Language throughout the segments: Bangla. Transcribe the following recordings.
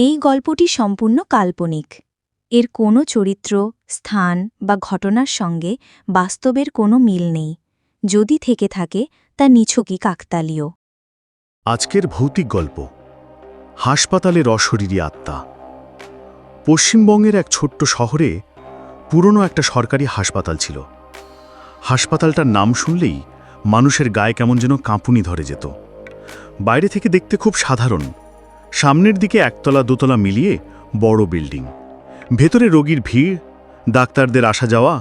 এই গল্পটি সম্পূর্ণ কাল্পনিক। এর কোনো চরিত্র, স্থান বা ঘটনার সঙ্গে বাস্তবের কোনো মিল নেই। যদি থেকে থাকে, তা নিছকই কাকতালীয়। আজকের ভৌতিক গল্প। হাসপাতালের অশরীরী আত্মা। পশ্চিমবঙ্গের এক ছোট্ট শহরে পুরনো একটা সরকারি হাসপাতাল ছিল। হাসপাতালটার নাম শুনলেই মানুষের গায়ে কেমন যেন কাঁপুনি ধরে যেত। বাইরে থেকে দেখতে খুব সাধারণ। সামনের দিকে একতলা দোতলা মিলিয়ে বড় বিল্ডিং। ভেতরে রোগীর ভিড়, ডাক্তারদের আসা যাওয়া।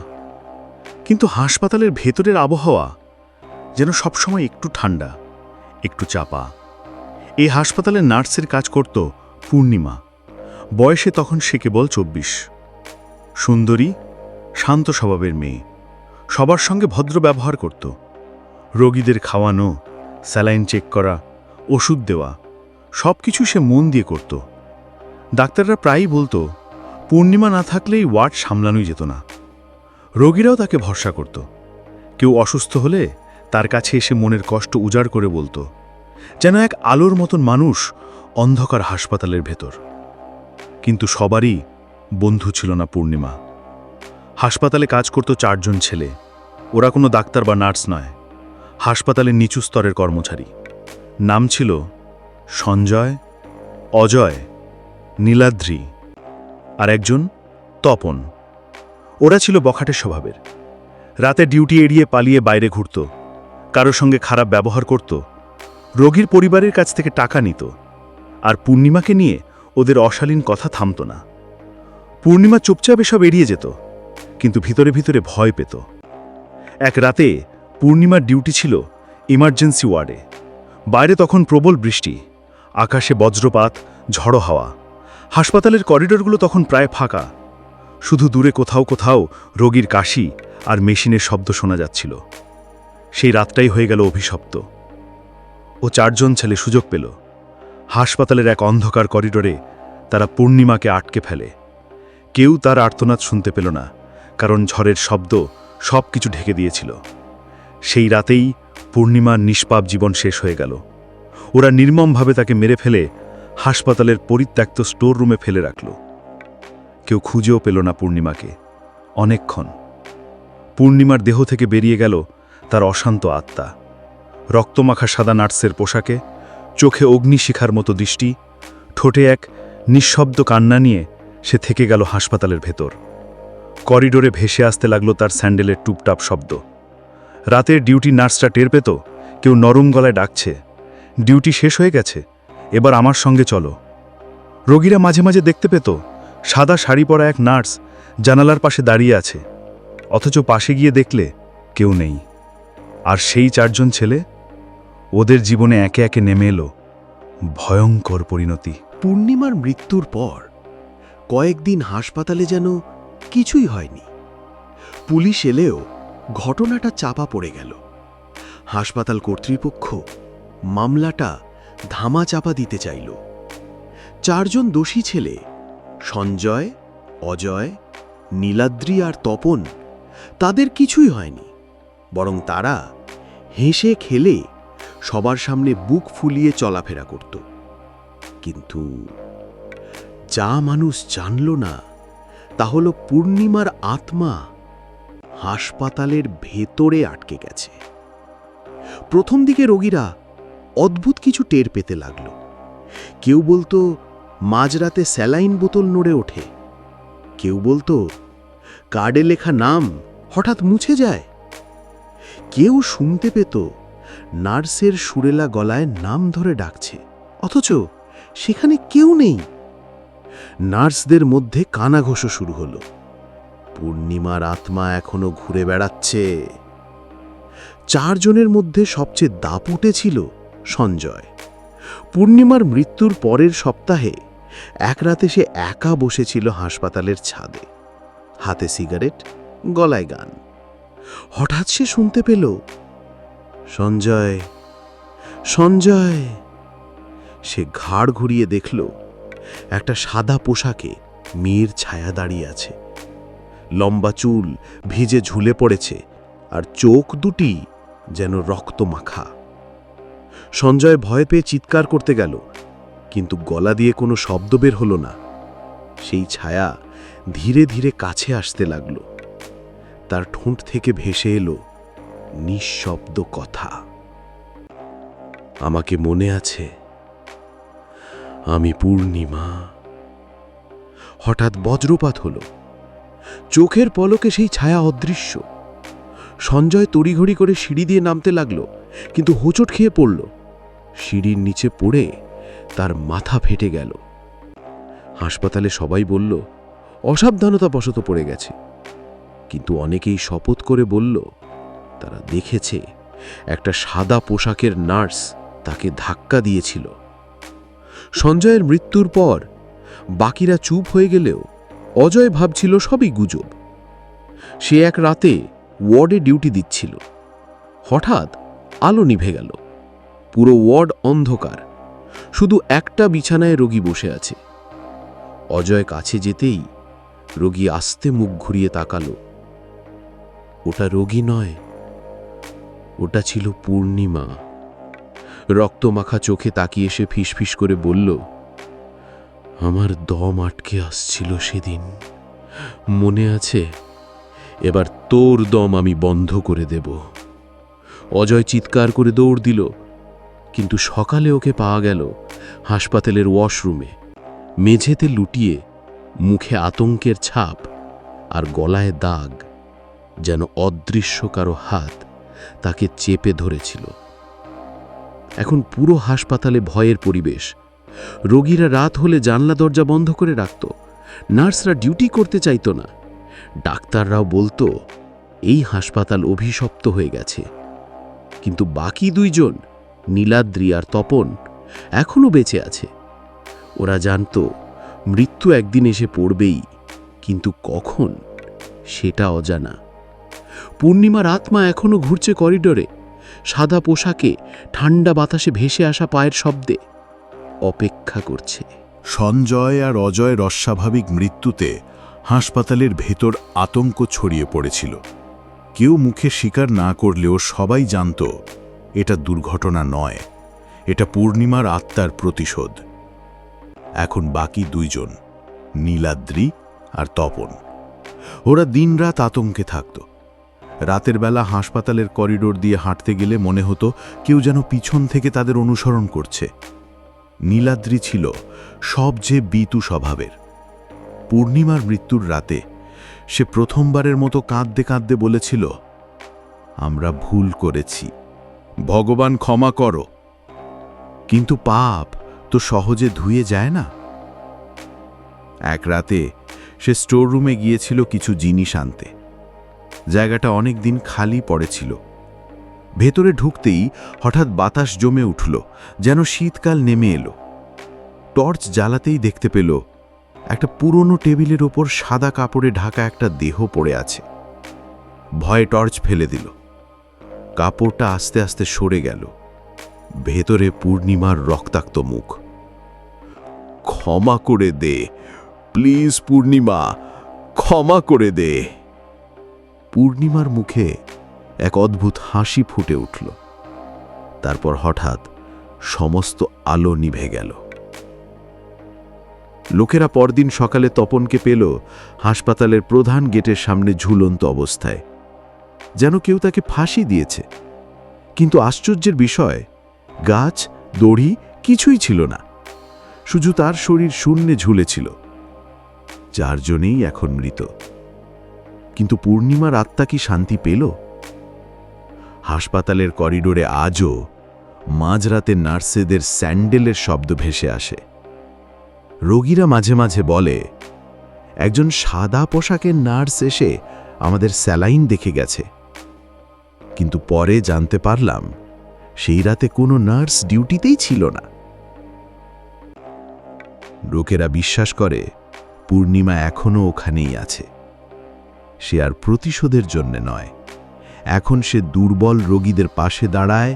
কিন্তু হাসপাতালের ভেতরের আবহাওয়া যেন সবসময় একটু ঠান্ডা, একটু চাপা। এই হাসপাতালে নার্সের কাজ করত পূর্ণিমা। বয়সে তখন সে কেবল চব্বিশ। সুন্দরী, শান্ত স্বভাবের মেয়ে। সবার সঙ্গে ভদ্র ব্যবহার করত। রোগীদের খাওয়ানো, স্যালাইন চেক করা, ওষুধ দেওয়া। সব কিছু সে মন দিয়ে করত। ডাক্তাররা প্রায়ই বলতো, পূর্ণিমা না থাকলেই ওয়ার্ড সামলানোই যেত না। রোগীরাও তাকে ভরসা করত। কেউ অসুস্থ হলে তার কাছে এসে মনের কষ্ট উজাড় করে বলতো, যেন এক আলোর মতন মানুষ অন্ধকার হাসপাতালের ভেতর। কিন্তু সবারই বন্ধু ছিল না পূর্ণিমা। হাসপাতালে কাজ করত চারজন ছেলে। ওরা কোনো ডাক্তার বা নার্স নয়। হাসপাতালের নিচু স্তরের কর্মচারী। নাম ছিল সঞ্জয়, অজয়, নীলাদ্রি আর একজন তপন। ওরা ছিল বখাটের স্বভাবের। রাতে ডিউটি এড়িয়ে পালিয়ে বাইরে ঘুরত, কারোর সঙ্গে খারাপ ব্যবহার করত, রোগীর পরিবারের কাছ থেকে টাকা নিত আর পূর্ণিমাকে নিয়ে ওদের অশালীন কথা থামত না। পূর্ণিমা চুপচাপ এসব এড়িয়ে যেত, কিন্তু ভিতরে ভিতরে ভয় পেত। এক রাতে পূর্ণিমার ডিউটি ছিল ইমার্জেন্সি ওয়ার্ডে। বাইরে তখন প্রবল বৃষ্টি আকাশে বজ্রপাত, ঝড়ো হাওয়া। হাসপাতালের করিডোরগুলো তখন প্রায় ফাঁকা। শুধু দূরে কোথাও কোথাও রোগীর কাশি আর মেশিনের শব্দ শোনা যাচ্ছিল। সেই রাতটাই হয়ে গেল অভিশপ্ত। ও চারজন ছেলে সুযোগ পেল। হাসপাতালের এক অন্ধকার করিডোরে তারা পূর্ণিমাকে আটকে ফেলে। কেউ তার আর্তনাদ শুনতে পেল না, কারণ ঝড়ের শব্দ সব কিছু ঢেকে দিয়েছিল। সেই রাতেই পূর্ণিমার নিষ্পাপ জীবন শেষ হয়ে গেল। ওরা নির্মমভাবে তাকে মেরে ফেলে হাসপাতালের পরিত্যক্ত স্টোর রুমে ফেলে রাখল। কেউ খুঁজেও পেল না পূর্ণিমাকে। অনেকক্ষণ। পূর্ণিমার দেহ থেকে বেরিয়ে গেল তার অশান্ত আত্মা। রক্তমাখা সাদা নার্সের পোশাকে, চোখে অগ্নিশিখার মতো দৃষ্টি, ঠোঁটে এক নিঃশব্দ কান্না নিয়ে সে থেকে গেল হাসপাতালের ভেতর। করিডোরে ভেসে আসতে লাগল তার স্যান্ডেলের টুপটাপ শব্দ। রাতের ডিউটি নার্সটা টের পেত কেউ নরম গলায় ডাকছে। ডিউটি শেষ হয়ে গেছে, এবার আমার সঙ্গে চলো। রোগীরা মাঝে মাঝে দেখতে পেত, সাদা শাড়ি পরা এক নার্স জানালার পাশে দাঁড়িয়ে আছে, অথচ পাশে গিয়ে দেখলে কেউ নেই। আর সেই চারজন ছেলে, ওদের জীবনে একে একে নেমে এলো ভয়ঙ্কর পরিণতি। পূর্ণিমার মৃত্যুর পর কয়েকদিন হাসপাতালে যেন কিছুই হয়নি। পুলিশ এলেও ঘটনাটা চাপা পড়ে গেল। হাসপাতাল কর্তৃপক্ষ মামলাটা ধামা চাপা দিতে চাইল। চারজন দোষী ছেলে, সঞ্জয়, অজয়, নীলাদ্রি আর তপন, তাদের কিছুই হয়নি, বরং তারা হেসে খেলে সবার সামনে বুক ফুলিয়ে চলাফেরা করত। কিন্তু যা মানুষ জানল না, তা হল পূর্ণিমার আত্মা হাসপাতালের ভেতরে আটকে গেছে। প্রথম দিকে রোগীরা অদ্ভুত কিছু টের পেতে লাগল। কেউ বলতো, মাঝরাতে স্যালাইন বোতল নড়ে ওঠে। কেউ বলতো, কার্ডে লেখা নাম হঠাৎ মুছে যায়। কেউ শুনতে পেত, নার্সের সুরেলা গলায় নাম ধরে ডাকছে, অথচ সেখানে কেউ নেই। নার্সদের মধ্যে কানাঘোষো শুরু হলো, পূর্ণিমার আত্মা এখনও ঘুরে বেড়াচ্ছে। চারজনের মধ্যে সবচেয়ে দাপুটে ছিল সঞ্জয়। পূর্ণিমার মৃত্যুর পরের সপ্তাহে এক রাতে সে একা বসেছিল হাসপাতালের ছাদে। হাতে সিগারেট, গলায় গান। হঠাৎ সে শুনতে পেল, সঞ্জয় সঞ্জয়। সে ঘাড় ঘুরিয়ে দেখল, একটা সাদা পোশাকে মেয়ের ছায়া দাঁড়িয়ে আছে। লম্বা চুল ভিজে ঝুলে পড়েছে আর চোখ দুটি যেন রক্ত মাখা সঞ্জয় ভয় পেয়ে চিৎকার করতে গেল, কিন্তু গলা দিয়ে কোনো শব্দ বের হলো না। সেই ছায়া ধীরে ধীরে কাছে আসতে লাগল। তার ঠোঁট থেকে ভেসে এলো নিঃশব্দ কথা। আমাকে মনে আছে, আমি পূর্ণিমা। হঠাৎ বজ্রপাত হলো। চোখের পলকে সেই ছায়া অদৃশ্য। সঞ্জয় তড়িঘড়ি করে সিঁড়ি দিয়ে নামতে লাগল। কিন্তু হোঁচট খেয়ে পড়ল। সিঁড়ির নিচে পড়ে তার মাথা ফেটে গেল। হাসপাতালে সবাই বলল অসাবধানতাবশত পড়ে গেছে। কিন্তু অনেকেই শপথ করে বলল, তারা দেখেছে, একটা সাদা পোশাকের নার্স তাকে ধাক্কা দিয়েছিল। সঞ্জয়ের মৃত্যুর পর বাকিরা চুপ হয়ে গেলেও অজয় ভাবছিল সবই গুজব। সে এক রাতে ওয়ার্ডে ডিউটি দিচ্ছিল। হঠাৎ আলো নিভে গেল। পুরো ওয়ার্ড অন্ধকার। শুধু একটা বিছানায় রোগী বসে আছে। অজয় কাছে যেতেই রোগী আস্তে মুখ ঘুরিয়ে তাকালো। ওটা রোগী নয়, ওটা ছিল পূর্ণিমা। রক্তমাখা চোখে তাকিয়ে সে ফিসফিস করে বলল, আমার দম আটকে আসছিল সেদিন। মনে আছে, এবার তোর দম আমি বন্ধ করে দেব। অজয় চিৎকার করে দৌড় দিল, কিন্তু সকালে ওকে পাওয়া গেল হাসপাতালের ওয়াশরুমে। মেঝেতে লুটিয়ে মুখে আতঙ্কের ছাপ আর গলায় দাগ যেন অদৃশ্য কারও হাত তাকে চেপে ধরেছিল। এখন পুরো হাসপাতালে ভয়ের পরিবেশ। রোগীরা রাত হলে জানলা দরজা বন্ধ করে রাখত, নার্সরা ডিউটি করতে চাইত না। ডাক্তাররাও বলতো, এই হাসপাতাল অভিশপ্ত হয়ে গেছে। কিন্তু বাকি দুইজন, নীলাদ্রি আর তপন এখনও বেঁচে আছে। ওরা জানতো, মৃত্যু একদিন এসে পড়বেই, কিন্তু কখন, সেটা অজানা। পূর্ণিমার আত্মা এখনও ঘুরছে করিডোরে, সাদা পোশাকে ঠান্ডা বাতাসে ভেসে আসা পায়ের শব্দে। অপেক্ষা করছে। সঞ্জয় আর অজয়ের অস্বাভাবিক মৃত্যুতে হাসপাতালের ভেতর আতঙ্ক ছড়িয়ে পড়েছিল। কেউ মুখে স্বীকার না করলেও সবাই জানত, এটা দুর্ঘটনা নয়, এটা পূর্ণিমার আত্মার প্রতিশোধ। এখন বাকি দুইজন, নীলাদ্রি আর তপন। ওরা দিনরাত আতঙ্কে থাকত। রাতের বেলা হাসপাতালের করিডোর দিয়ে হাঁটতে গেলে মনে হতো কেউ যেন পিছন থেকে তাদের অনুসরণ করছে। নীলাদ্রি ছিল সবচেয়ে বিতু স্বভাবের। পূর্ণিমার মৃত্যুর রাতে সে প্রথমবারের মতো কাঁদতে কাঁদতে বলেছিল, আমরা ভুল করেছি। ভগবান ক্ষমা করো। কিন্তু পাপ তো সহজে ধুয়ে যায় না? এক রাতে সে স্টোররুমে গিয়েছিল কিছু জিনিস আনতে। জায়গাটা অনেক দিন খালি পড়েছিল। ভেতরে ঢুকতেই হঠাৎ বাতাস জমে উঠল, যেন শীতকাল নেমে এলো। টর্চ জ্বালাতেই দেখতে পেল একটা পুরনো টেবিলের ওপর সাদা কাপড়ে ঢাকা একটা দেহ পড়ে আছে। ভয়ে টর্চ ফেলে দিল। কাপড়টা আস্তে আস্তে সরে গেল। ভেতরে পূর্ণিমার রক্তাক্ত মুখ। ক্ষমা করে দে, প্লিজ পূর্ণিমা, ক্ষমা করে দে। পূর্ণিমার মুখে এক অদ্ভুত হাসি ফুটে উঠল। তারপর হঠাৎ সমস্ত আলো নিভে গেল। লোকেরা পরদিন সকালে তপনকে পেল হাসপাতালের প্রধান গেটের সামনে ঝুলন্ত অবস্থায়। যেন কেউ তাকে ফাঁসি দিয়েছে। কিন্তু আশ্চর্যের বিষয়, গাছ, দড়ি কিছুই ছিল না। শুধু তার শরীর শূন্যে ঝুলেছিল। চারজনেই এখন মৃত। কিন্তু পূর্ণিমার আত্মা কি শান্তি পেল? হাসপাতালের করিডোরে আজও মাঝরাতে নার্সেদের স্যান্ডেলের শব্দ ভেসে আসে। রোগীরা মাঝে মাঝে বলে, একজন সাদা পোশাকের নার্স এসে আমাদের স্যালাইন দেখে গেছে। কিন্তু পরে জানতে পারলাম, সেই রাতে কোনো নার্স ডিউটিতেই ছিল না। লোকেরা বিশ্বাস করে, পূর্ণিমা এখনও ওখানেই আছে। সে আর প্রতিশোধের জন্য নয়। এখন সে দুর্বল রোগীদের পাশে দাঁড়ায়,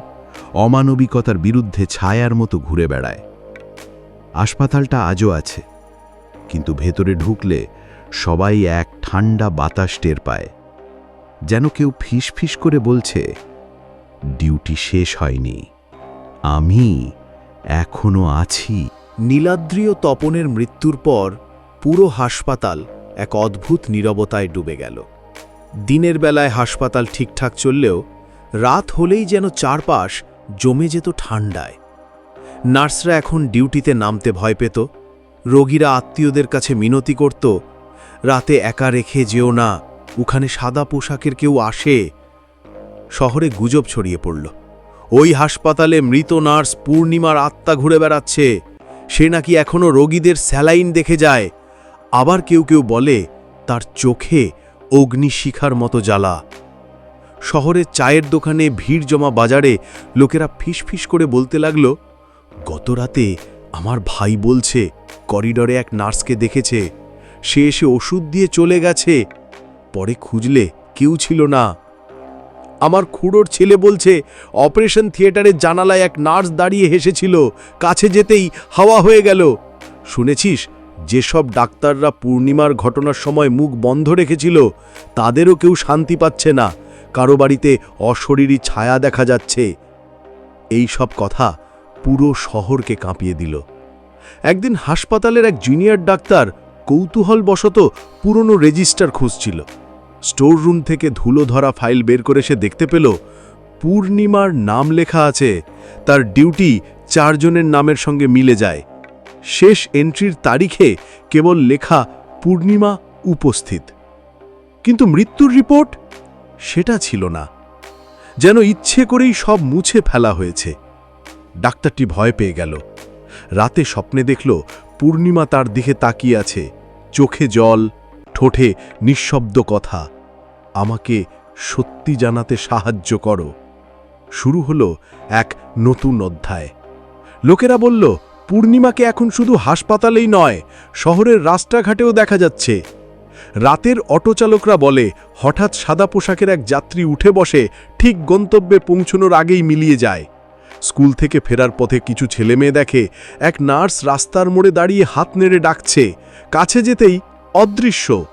অমানবিকতার বিরুদ্ধে ছায়ার মতো ঘুরে বেড়ায়। হাসপাতালটা আজও আছে। কিন্তু ভেতরে ঢুকলে সবাই এক ঠান্ডা বাতাস টের পায়। যেন কেউ ফিস ফিস করে বলছে, ডিউটি শেষ হয়নি। আমি এখনও আছি। নীলাদ্রিয় তপনের মৃত্যুর পর পুরো হাসপাতাল এক অদ্ভুত নীরবতায় ডুবে গেল। দিনের বেলায় হাসপাতাল ঠিকঠাক চললেও রাত হলেই যেন চারপাশ জমে যেত ঠান্ডায়। নার্সরা এখন ডিউটিতে নামতে ভয় পেত। রোগীরা আত্মীয়দের কাছে মিনতি করত, রাতে একা রেখে যেও না ওখানে সাদা পোশাকের কেউ আসে। শহরে গুজব ছড়িয়ে পড়ল। ওই হাসপাতালে মৃত নার্স পূর্ণিমার আত্মা ঘুরে বেড়াচ্ছে। সে নাকি এখনও রোগীদের স্যালাইন দেখে যায়। আবার কেউ কেউ বলে, তার চোখে অগ্নিশিখার মতো জ্বালা। শহরের চায়ের দোকানে ভিড় জমা বাজারে লোকেরা ফিসফিস করে বলতে লাগল গত রাতে আমার ভাই বলছে, করিডরে এক নার্সকে দেখেছে। সে এসে ওষুধ দিয়ে চলে গেছে। পরে খুঁজলে কেউ ছিল না। আমার খুড়োর ছেলে বলছে, অপারেশন থিয়েটারের জানালায় এক নার্স দাঁড়িয়ে হেসেছিল, কাছে যেতেই হাওয়া হয়ে গেল। শুনেছিস, যেসব ডাক্তাররা পূর্ণিমার ঘটনার সময় মুখ বন্ধ রেখেছিল, তাদেরও কেউ শান্তি পাচ্ছে না। কারও বাড়িতে অশরীরী ছায়া দেখা যাচ্ছে। এই সব কথা পুরো শহরকে কাঁপিয়ে দিল। একদিন হাসপাতালের এক জুনিয়র ডাক্তার কৌতূহলবশত পুরনো রেজিস্টার খুঁজছিল। স্টোর রুম থেকে ধুলো ধরা ফাইল বের করে সে দেখতে পেল, পূর্ণিমার নাম লেখা আছে, তার ডিউটি চারজনের নামের সঙ্গে মিলে যায়। শেষ এন্ট্রির তারিখে কেবল লেখা পূর্ণিমা উপস্থিত। কিন্তু মৃত্যুর রিপোর্ট? সেটা ছিল না। যেন ইচ্ছে করেই সব মুছে ফেলা হয়েছে। ডাক্তারটি ভয় পেয়ে গেল। রাতে স্বপ্নে দেখল পূর্ণিমা তার দিকে তাকিয়ে আছে। চোখে জল, ঠোঁটে নিঃশব্দ কথা। আমাকে সত্যি জানাতে সাহায্য করো। শুরু হলো এক নতুন অধ্যায়। লোকেরা বলল, পূর্ণিমাকে এখন শুধু হাসপাতালেই নয়, শহরের রাস্তাঘাটেও দেখা যাচ্ছে। রাতের অটোচালকরা বলে, হঠাৎ সাদা পোশাকের এক যাত্রী উঠে বসে ঠিক গন্তব্যে পৌঁছনোর আগেই মিলিয়ে যায়। স্কুল থেকে ফেরার পথে কিছু ছেলেমেয়ে দেখে এক নার্স রাস্তার মোড়ে দাঁড়িয়ে হাত নেড়ে ডাকছে। কাছে যেতেই অদৃশ্য।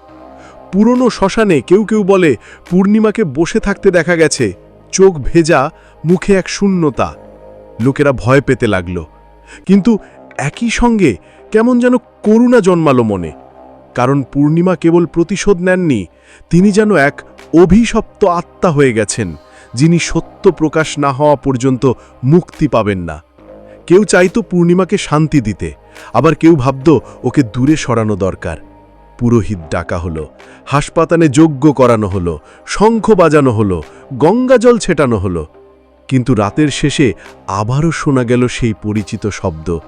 পুরনো শ্মশানে কেউ কেউ বলে, পূর্ণিমাকে বসে থাকতে দেখা গেছে। চোখ ভেজা, মুখে এক শূন্যতা। লোকেরা ভয় পেতে লাগল। কিন্তু একই সঙ্গে কেমন যেন করুণা জন্মালো মনে। কারণ পূর্ণিমা কেবল প্রতিশোধ নেননি, তিনি যেন এক অভিশপ্ত আত্মা হয়ে গেছেন। যিনি সত্য প্রকাশ না হওয়া পর্যন্ত মুক্তি পাবেন না। কেউ চাইতো পূর্ণিমাকে শান্তি দিতে, আবার কেউ ভাবত ওকে দূরে সরানো দরকার। পুরোহিত ডাকা হলো, হাসপাতালে যজ্ঞ করানো হলো, শঙ্খ বাজানো হলো গঙ্গাজল ছেটানো হলো। কিন্তু রাতের শেষে আবারও শোনা গেল সেই পরিচিত শব্দ।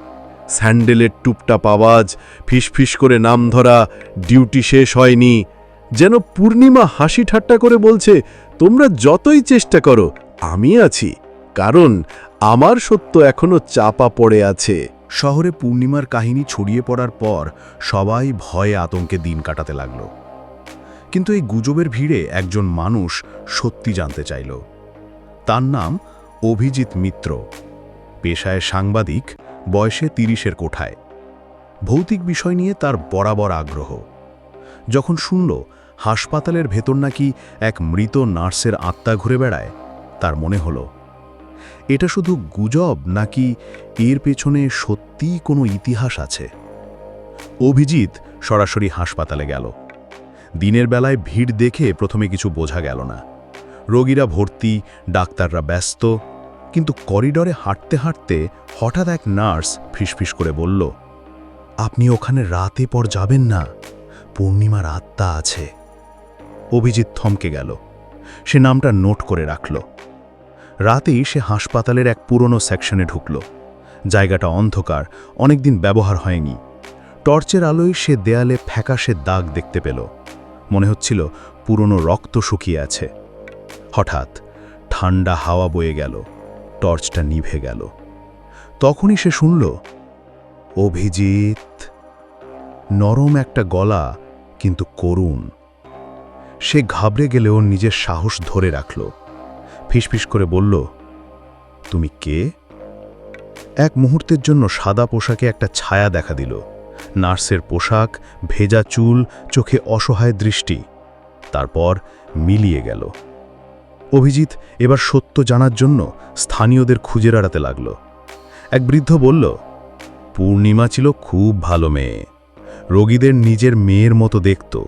স্যান্ডেলের টুপটাপ আওয়াজ, ফিসফিস করে নাম ধরা, ডিউটি শেষ হয়নি, যেন পূর্ণিমা হাসি ঠাট্টা করে বলছে তোমরা যতই চেষ্টা করো, আমি আছি। কারণ আমার সত্য এখনও চাপা পড়ে আছে। শহরে পূর্ণিমার কাহিনী ছড়িয়ে পড়ার পর সবাই ভয়ে আতঙ্কে দিন কাটাতে লাগল। কিন্তু এই গুজবের ভিড়ে একজন মানুষ সত্যি জানতে চাইল। তার নাম অভিজিৎ মিত্র। পেশায় সাংবাদিক, বয়সে তিরিশের কোঠায়। ভৌতিক বিষয় নিয়ে তার বরাবর আগ্রহ। যখন শুনল হাসপাতালের ভেতর নাকি এক মৃত নার্সের আত্মা ঘুরে বেড়ায়, তার মনে হলো, এটা শুধু গুজব নাকি এর পেছনে সত্যিই কোনো ইতিহাস আছে? অভিজিৎ সরাসরি হাসপাতালে গেল। দিনের বেলায় ভিড় দেখে প্রথমে কিছু বোঝা গেল না। রোগীরা ভর্তি, ডাক্তাররা ব্যস্ত, কিন্তু করিডরে হাঁটতে হাঁটতে হঠাৎ এক নার্স ফিসফিস করে বলল, আপনি ওখানে রাতে পর যাবেন না, পূর্ণিমার আত্মা আছে। অভিজিৎ থমকে গেল। সে নামটা নোট করে রাখল। রাতেই সে হাসপাতালের এক পুরনো সেকশনে ঢুকল। জায়গাটা অন্ধকার, অনেকদিন ব্যবহার হয়নি। টর্চের আলোয় সে দেয়ালে ফ্যাকাশে দাগ দেখতে পেল। মনে হচ্ছিল পুরনো রক্ত শুকিয়ে আছে। হঠাৎ ঠান্ডা হাওয়া বয়ে গেল। টর্চটা নিভে গেল। তখনই সে শুনল, অভিজিৎ, নরম একটা গলা, কিন্তু করুণ। সে ঘাবড়ে গেলেও নিজের সাহস ধরে রাখল। ফিসফিস করে বলল, তুমি কে? এক মুহূর্তের জন্য সাদা পোশাকে একটা ছায়া দেখা দিল। নার্সের পোশাক, ভেজা চুল, চোখে অসহায় দৃষ্টি। তারপর মিলিয়ে গেল। অভিজিৎ এবার সত্য জানার জন্য স্থানীয়দের খুঁজে বেড়াতে লাগল। এক বৃদ্ধ বলল, পূর্ণিমা ছিল খুব ভালো মেয়ে। রোগীদের নিজের মেয়ের মতো দেখত।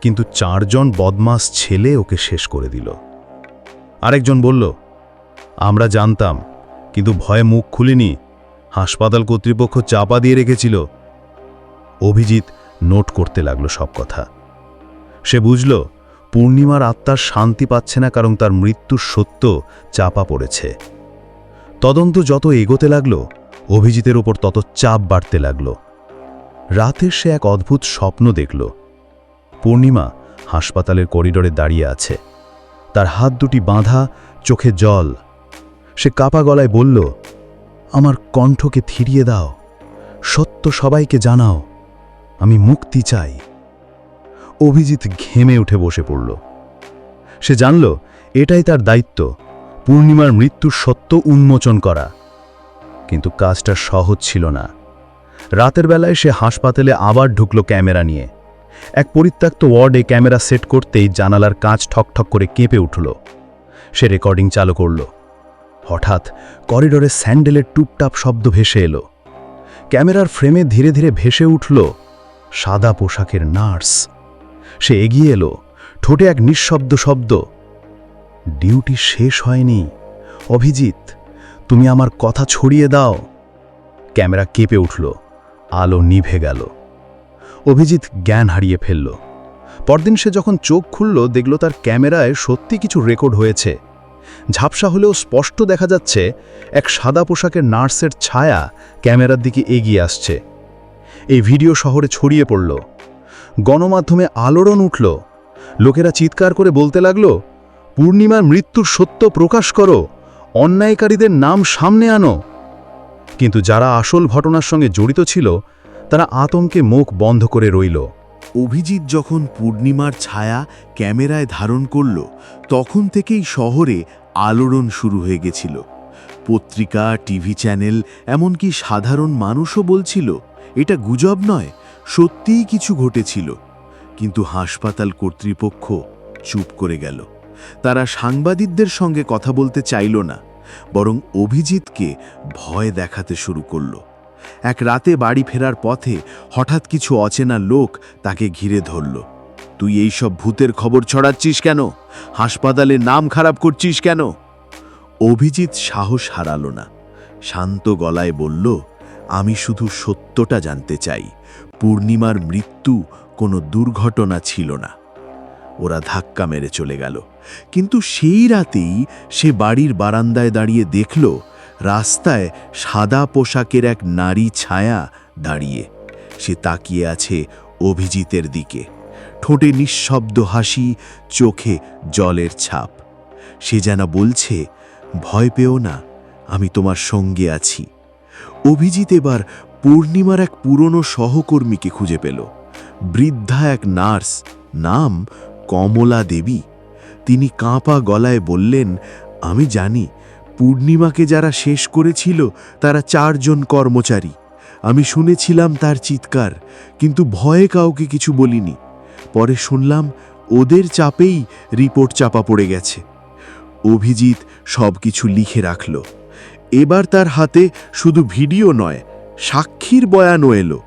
কিন্তু চারজন বদমাস ছেলে ওকে শেষ করে দিল। আরেকজন বলল, আমরা জানতাম, কিন্তু ভয়ে মুখ খুলিনি। হাসপাতাল কর্তৃপক্ষ চাপা দিয়ে রেখেছিল। অভিজিৎ নোট করতে লাগল সব কথা। সে বুঝল, পূর্ণিমার আত্মার শান্তি পাচ্ছে না কারণ তার মৃত্যুর সত্য চাপা পড়েছে। তদন্ত যত এগোতে লাগল, অভিজিতের ওপর তত চাপ বাড়তে লাগল। রাতে সে এক অদ্ভুত স্বপ্ন দেখল। পূর্ণিমা হাসপাতালের করিডোরে দাঁড়িয়ে আছে। তার হাত দুটি বাঁধা, চোখে জল। সে কাপা গলায় বলল, আমার কণ্ঠকে থিরিয়ে দাও। সত্য সবাইকে জানাও। আমি মুক্তি চাই। অভিজিৎ ঘেমে উঠে বসে পড়ল। সে জানল, এটাই তার দায়িত্ব, পূর্ণিমার মৃত্যুর সত্য উন্মোচন করা। কিন্তু কাজটা সহজ ছিল না। রাতের বেলায় সে হাসপাতালে আবার ঢুকল ক্যামেরা নিয়ে। এক পরিত্যক্ত ওয়ার্ডে ক্যামেরা সেট করতেই জানালার কাঁচ ঠকঠক করে কেঁপে উঠল। সে রেকর্ডিং চালু করল। হঠাৎ করিডোরে স্যান্ডেলের টুপটাপ শব্দ ভেসে এলো। ক্যামেরার ফ্রেমে ধীরে ধীরে ভেসে উঠল সাদা পোশাকের নার্স। সে এগিয়ে এলো, ঠোঁটে এক নিঃশব্দ শব্দ, ডিউটি শেষ হয়নি। অভিজিৎ, তুমি আমার কথা ছড়িয়ে দাও। ক্যামেরা কেঁপে উঠল, আলো নিভে গেল। অভিজিৎ জ্ঞান হারিয়ে ফেলল। পরদিন সে যখন চোখ খুলল, দেখল তার ক্যামেরায় সত্যি কিছু রেকর্ড হয়েছে। ঝাপসা হলেও স্পষ্ট দেখা যাচ্ছে, এক সাদা পোশাকের নার্সের ছায়া ক্যামেরার দিকে এগিয়ে আসছে। এই ভিডিও শহরে ছড়িয়ে পড়ল। গণমাধ্যমে আলোড়ন উঠল। লোকেরা চিৎকার করে বলতে লাগল, পূর্ণিমার মৃত্যুর সত্য প্রকাশ করো, অন্যায়কারীদের নাম সামনে আনো। কিন্তু যারা আসল ঘটনার সঙ্গে জড়িত ছিল তারা আতঙ্কে মুখ বন্ধ করে রইল। অভিজিৎ যখন পূর্ণিমার ছায়া ক্যামেরায় ধারণ করল, তখন থেকেই শহরে আলোড়ন শুরু হয়ে গেছিল। পত্রিকা, টিভি চ্যানেল, এমনকি সাধারণ মানুষও বলছিল, এটা গুজব নয়, সত্যিই কিছু ঘটেছিল। কিন্তু হাসপাতাল কর্তৃপক্ষ চুপ করে গেল। তারা সাংবাদিকদের সঙ্গে কথা বলতে চাইল না, বরং অভিজিৎকে ভয় দেখাতে শুরু করল। এক রাতে বাড়ি ফেরার পথে হঠাৎ কিছু অচেনা লোক তাকে ঘিরে ধরল। তুই এই সব ভূতের খবর ছড়াচ্ছিস কেন? হাসপাতালে নাম খারাপ করছিস কেন? অভিজিৎ সাহস হারালো না। শান্ত গলায় বলল, আমি শুধু সত্যটা জানতে চাই। পূর্ণিমার মৃত্যু কোনো দুর্ঘটনা ছিল না। ওরা ধাক্কা মেরে চলে গেল। কিন্তু সেই রাতেই সে বাড়ির বারান্দায় দাঁড়িয়ে দেখল রাস্তায় সাদা পোশাকের এক নারী ছায়া দাঁড়িয়ে। সে তাকিয়ে আছে অভিজিতের দিকে। ঠোঁটে নিঃশব্দ হাসি, চোখে জলের ছাপ। সে যেন বলছে, ভয় পেও না, আমি তোমার সঙ্গে আছি। অভিজিৎ এবার পূর্ণিমার এক পুরনো সহকর্মীকে খুঁজে পেল। বৃদ্ধা এক নার্স, নাম কমলা দেবী। তিনি কাঁপা গলায় বললেন, আমি জানি পূর্ণিমাকে যারা শেষ করেছিল, তারা চারজন কর্মচারী। আমি শুনেছিলাম তার চিৎকার, কিন্তু ভয়ে কাউকে কিছু বলিনি। পরে শুনলাম, ওদের চাপেই রিপোর্ট চাপা পড়ে গেছে। অভিজিৎ সব কিছু লিখে রাখল। এবার তার হাতে শুধু ভিডিও নয়, সাক্ষীর বয়ানও এলো।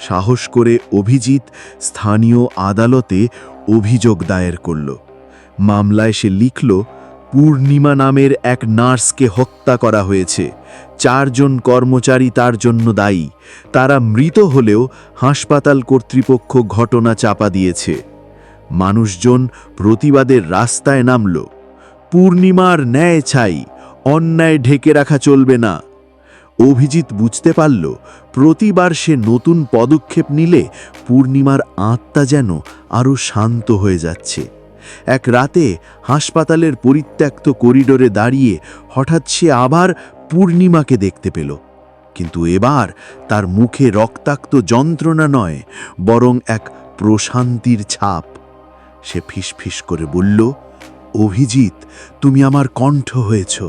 সাহস করে অভিজিৎ স্থানীয় আদালতে অভিযোগ দায়ের করল। মামলায় সে লিখল পূর্ণিমা নামের এক নার্সকে হত্যা করা হয়েছে। চারজন কর্মচারী তার জন্য দায়ী। তারা মৃত হলেও হাসপাতাল কর্তৃপক্ষ ঘটনা চাপা দিয়েছে। মানুষজন প্রতিবাদের রাস্তায় নামল। পূর্ণিমার ন্যায় ছাই, অন্যায় ঢেকে রাখা চলবে না। অভিজিৎ বুঝতে পারল, প্রতিবার সে নতুন পদক্ষেপ নিলে পূর্ণিমার আত্মা যেন আরও শান্ত হয়ে যাচ্ছে। এক রাতে হাসপাতালের পরিত্যক্ত করিডোরে দাঁড়িয়ে হঠাৎ সে আবার পূর্ণিমাকে দেখতে পেল। কিন্তু এবার তার মুখে রক্তাক্ত যন্ত্রণা নয়, বরং এক প্রশান্তির ছাপ। সে ফিসফিস করে বলল, অভিজিৎ, তুমি আমার কণ্ঠ হয়েছ।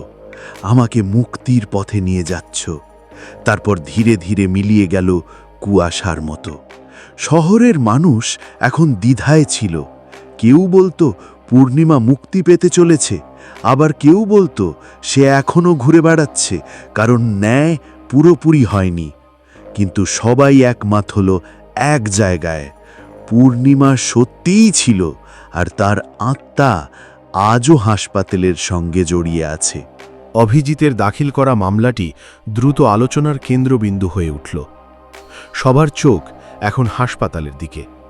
আমাকে মুক্তির পথে নিয়ে যাচ্ছ। তারপর ধীরে ধীরে মিলিয়ে গেল কুয়াশার মতো। শহরের মানুষ এখন দ্বিধায় ছিল। কেউ বলতো, পূর্ণিমা মুক্তি পেতে চলেছে। আবার কেউ বলতো, সে এখনও ঘুরে বেড়াচ্ছে, কারণ ন্যায় পুরোপুরি হয়নি। কিন্তু সবাই একমত হল এক জায়গায়। পূর্ণিমা সত্যিই ছিল, আর তার আত্মা আজও হাসপাতালের সঙ্গে জড়িয়ে আছে। অভিজিতের দাখিল করা মামলাটি দ্রুত আলোচনার কেন্দ্রবিন্দু হয়ে উঠল। সবার চোখ এখন হাসপাতালের দিকে।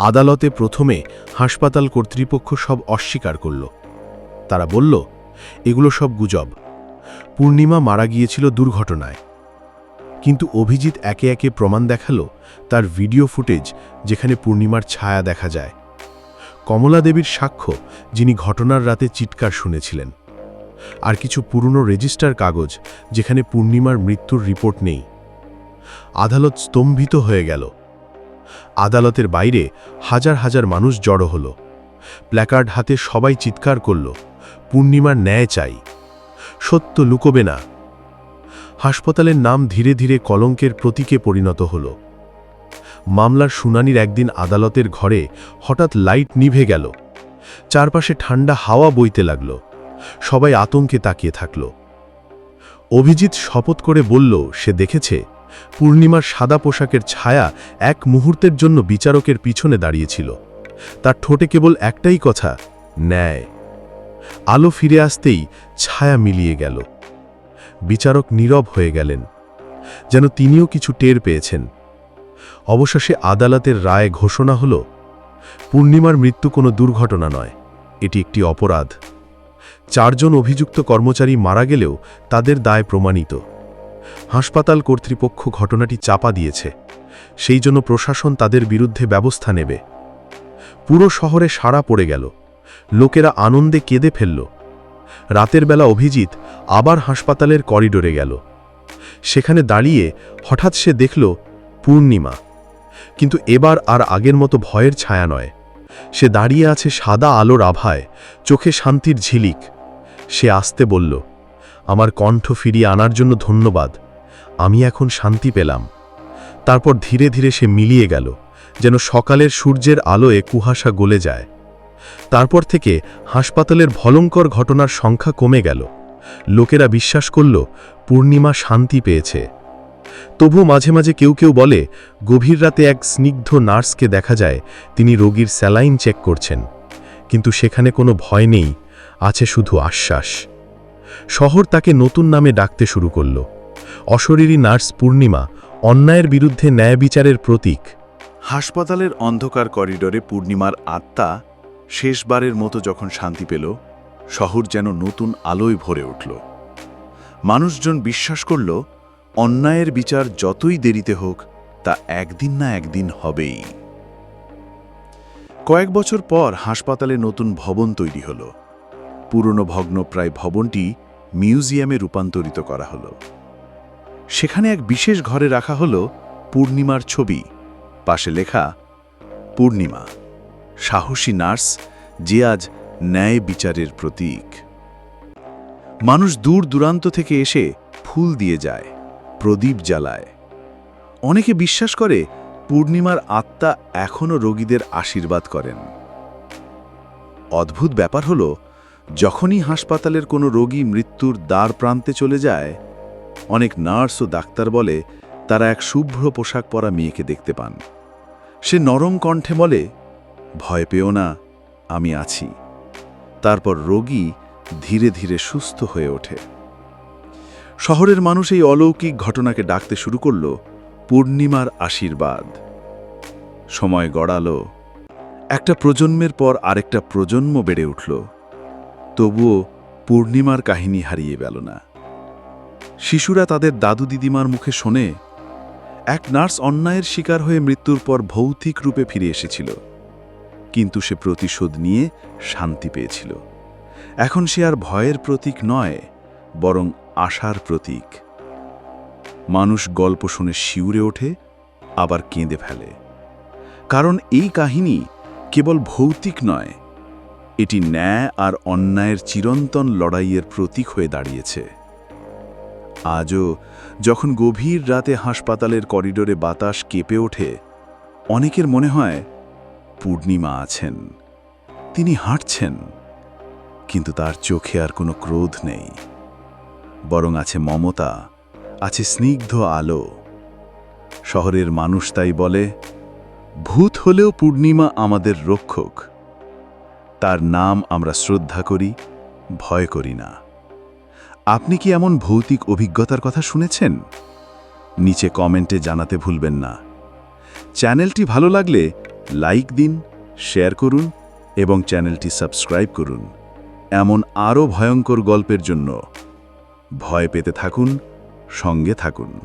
আদালতে প্রথমে হাসপাতাল কর্তৃপক্ষ সব অস্বীকার করল। তারা বলল, এগুলো সব গুজব। পূর্ণিমা মারা গিয়েছিল দুর্ঘটনায়। কিন্তু অভিজিৎ একে একে প্রমাণ দেখাল তার ভিডিও ফুটেজ যেখানে পূর্ণিমার ছায়া দেখা যায়। কমলা দেবীর সাক্ষ্য যিনি ঘটনার রাতে চিৎকার শুনেছিলেন। আর কিছু পুরনো রেজিস্টার কাগজ যেখানে পূর্ণিমার মৃত্যুর রিপোর্ট নেই। আদালত স্তম্ভিত হয়ে গেল আদালতের বাইরে হাজার হাজার মানুষ জড়ো হল। প্ল্যাকার্ড হাতে সবাই চিৎকার করল, পূর্ণিমার ন্যায় চাই। সত্য লুকোবে না। হাসপাতালের নাম ধীরে ধীরে কলঙ্কের প্রতীকে পরিণত হল। মামলার শুনানির একদিন আদালতের ঘরে হঠাৎ লাইট নিভে গেল। চারপাশে ঠান্ডা হাওয়া বইতে লাগল। সবাই আতঙ্কে তাকিয়ে থাকল। অভিজিৎ শপথ করে বলল, সে দেখেছে? পূর্ণিমার সাদা পোশাকের ছায়া এক মুহূর্তের জন্য বিচারকের পিছনে দাঁড়িয়েছিল। তার ঠোঁটে কেবল একটাই কথা, ন্যায়। আলো ফিরে আসতেই ছায়া মিলিয়ে গেল। বিচারক নীরব হয়ে গেলেন, যেন তিনিও কিছু টের পেয়েছেন। অবশেষে আদালতের রায় ঘোষণা হল, পূর্ণিমার মৃত্যু কোনো দুর্ঘটনা নয়, এটি একটি অপরাধ। চারজন অভিযুক্ত কর্মচারী মারা গেলেও তাদের দায় প্রমাণিত। হাসপাতাল কর্তৃপক্ষ ঘটনাটি চাপা দিয়েছে। সেই জন্য প্রশাসন তাদের বিরুদ্ধে ব্যবস্থা নেবে। পুরো শহরে সাড়া পড়ে গেল। লোকেরা আনন্দে কেঁদে ফেলল। রাতের বেলা অভিজিৎ আবার হাসপাতালের করিডোরে গেল। সেখানে দাঁড়িয়ে হঠাৎ সে দেখল পূর্ণিমা। কিন্তু এবার আর আগের মতো ভয়ের ছায়া নয়। সে দাঁড়িয়ে আছে সাদা আলোর আভায়, চোখে শান্তির ঝিলিক। সে আসতে বলল, আমার কণ্ঠ ফিরিয়ে আনার জন্য ধন্যবাদ। আমি এখন শান্তি পেলাম। তারপর ধীরে ধীরে সে মিলিয়ে গেল, যেন সকালের সূর্যের আলোয় কুয়াশা গলে যায়। তারপর থেকে হাসপাতালের ভলঙ্কর ঘটনার সংখ্যা কমে গেল। লোকেরা বিশ্বাস করল, পূর্ণিমা শান্তি পেয়েছে। তবু মাঝে মাঝে কেউ কেউ বলে, গভীর রাতে এক স্নিগ্ধ নার্সকে দেখা যায়, তিনি রোগীর স্যালাইন চেক করছেন। কিন্তু সেখানে কোনো ভয় নেই, আছে শুধু আশ্বাস। শহর তাকে নতুন নামে ডাকতে শুরু করল। অশরীরী নার্স পূর্ণিমা অন্যায়ের বিরুদ্ধে ন্যায় বিচারের প্রতীক। হাসপাতালের অন্ধকার করিডোরে পূর্ণিমার আত্মা শেষবারের মতো যখন শান্তি পেল, শহর যেন নতুন আলোয় ভরে উঠল। মানুষজন বিশ্বাস করল, অন্যায়ের বিচার যতই দেরিতে হোক, তা একদিন না একদিন হবেই। কয়েক বছর পর হাসপাতালে নতুন ভবন তৈরি হল। পুরনো ভগ্নপ্রায় ভবনটি মিউজিয়ামে রূপান্তরিত করা হলো। সেখানে এক বিশেষ ঘরে রাখা হল পূর্ণিমার ছবি। পাশে লেখা, পূর্ণিমা, সাহসী নার্স, যে আজ ন্যায় বিচারের প্রতীক। মানুষ দূর দূরান্ত থেকে এসে ফুল দিয়ে যায়, প্রদীপ জ্বালায়। অনেকে বিশ্বাস করে পূর্ণিমার আত্মা এখনও রোগীদের আশীর্বাদ করেন। অদ্ভুত ব্যাপার হল, যখনই হাসপাতালের কোনো রোগী মৃত্যুর দ্বার প্রান্তে চলে যায় অনেক নার্স ও ডাক্তার বলে তারা এক শুভ্র পোশাক পরা মেয়েকে দেখতে পান। সে নরম কণ্ঠে বলে, ভয় পেও না, আমি আছি। তারপর রোগী ধীরে ধীরে সুস্থ হয়ে ওঠে। শহরের মানুষ এই অলৌকিক ঘটনাকে ডাকতে শুরু করল, পূর্ণিমার আশীর্বাদ। সময় গড়ালো। একটা প্রজন্মের পর আরেকটা প্রজন্ম বেড়ে উঠল। তবুও পূর্ণিমার কাহিনী হারিয়ে গেল না। শিশুরা তাদের দাদু দিদিমার মুখে শোনে, এক নার্স অন্যায়ের শিকার হয়ে মৃত্যুর পর ভৌতিক রূপে ফিরে এসেছিল। কিন্তু সে প্রতিশোধ নিয়ে শান্তি পেয়েছিল। এখন সে আর ভয়ের প্রতীক নয়, বরং আশার প্রতীক। মানুষ গল্প শুনে শিউরে ওঠে, আবার কেঁদে ফেলে। কারণ এই কাহিনী কেবল ভৌতিক নয়, এটি ন্যায় আর অন্যায়ের চিরন্তন লড়াইয়ের প্রতীক হয়ে দাঁড়িয়েছে। আজও যখন গভীর রাতে হাসপাতালের করিডোরে বাতাস কেঁপে ওঠে, অনেকের মনে হয় পূর্ণিমা আছেন, তিনি হাঁটছেন, কিন্তু তার চোখে আর কোনো ক্রোধ নেই। বরং আছে মমতা, আছে স্নিগ্ধ আলো। শহরের মানুষ তাই বলে, ভূত হলেও পূর্ণিমা আমাদের রক্ষক। তার নাম আমরা শ্রদ্ধা করি, ভয় করি না। আপনি কি এমন ভৌতিক অভিজ্ঞতার কথা শুনেছেন? নিচে কমেন্টে জানাতে ভুলবেন না। চ্যানেলটি ভালো লাগলে লাইক দিন, শেয়ার করুন এবং চ্যানেলটি সাবস্ক্রাইব করুন। এমন আরও ভয়ঙ্কর গল্পের জন্য ভয় পেতে থাকুন, সঙ্গে থাকুন।